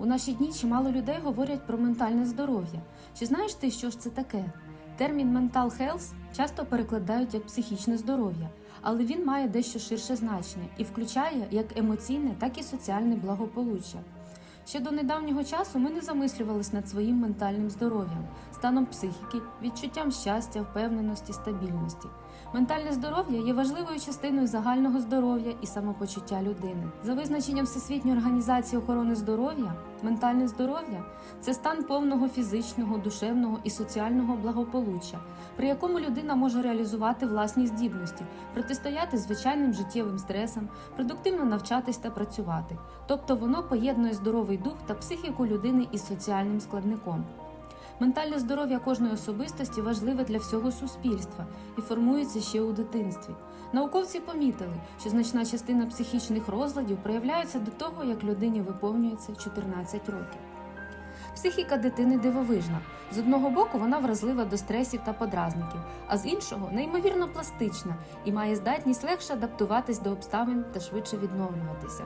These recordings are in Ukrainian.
У наші дні чимало людей говорять про ментальне здоров'я. Чи знаєш ти, що ж це таке? Термін mental health часто перекладають як психічне здоров'я, але він має дещо ширше значення і включає як емоційне, так і соціальне благополуччя. Ще до недавнього часу ми не замислювались над своїм ментальним здоров'ям, станом психіки, відчуттям щастя, впевненості, стабільності. Ментальне здоров'я є важливою частиною загального здоров'я і самопочуття людини. За визначенням Всесвітньої організації охорони здоров'я, ментальне здоров'я це стан повного фізичного, душевного і соціального благополуччя, при якому людина може реалізувати власні здібності, протистояти звичайним життєвим стресам, продуктивно навчатись та працювати. Тобто воно поєднує здоровий дух та психіку людини із соціальним складником. Ментальне здоров'я кожної особистості важливе для всього суспільства і формується ще у дитинстві. Науковці помітили, що значна частина психічних розладів проявляється до того, як людині виповнюється 14 років. Психіка дитини дивовижна. З одного боку, вона вразлива до стресів та подразників, а з іншого неймовірно пластична і має здатність легше адаптуватись до обставин та швидше відновлюватися.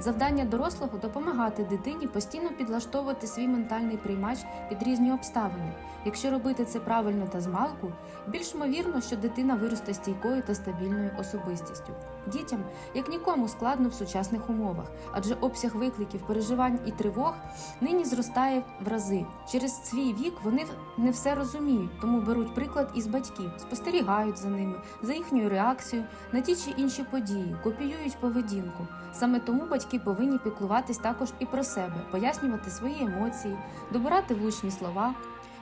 Завдання дорослого допомагати дитині постійно підлаштовувати свій ментальний приймач під різні обставини. Якщо робити це правильно та змалку, більш ймовірно, що дитина виросте стійкою та стабільною особистістю. Дітям як нікому складно в сучасних умовах, адже обсяг викликів, переживань і тривог нині зростає в рази. Через свій вік вони не все розуміють, тому беруть приклад із батьків, спостерігають за ними, за їхньою реакцією на ті чи інші події, копіюють поведінку. Саме тому батьки повинні піклуватись також і про себе, пояснювати свої емоції, добирати влучні слова,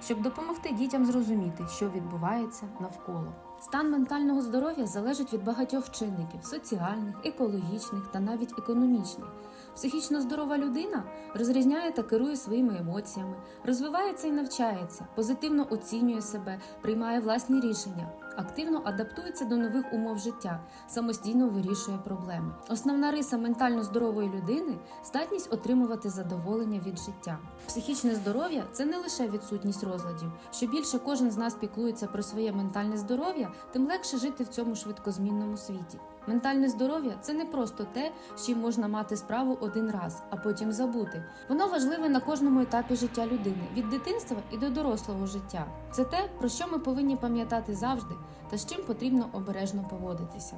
щоб допомогти дітям зрозуміти, що відбувається навколо. Стан ментального здоров'я залежить від багатьох чинників соціальних, екологічних та навіть економічних. Психічно здорова людина розрізняє та керує своїми емоціями, розвивається і навчається, позитивно оцінює себе, приймає власні рішення, активно адаптується до нових умов життя, самостійно вирішує проблеми. Основна риса ментально здорової людини здатність отримувати задоволення від життя. Психічне здоров'я це не лише відсутність розладів. Що більше кожен з нас піклується про своє ментальне здоров'я, тим легше жити в цьому швидкозмінному світі. Ментальне здоров'я це не просто те, з чим можна мати справу один раз, а потім забути. Воно важливе на кожному етапі життя людини від дитинства і до дорослого життя. Це те, про що ми повинні пам'ятати завжди, та з чим потрібно обережно поводитися.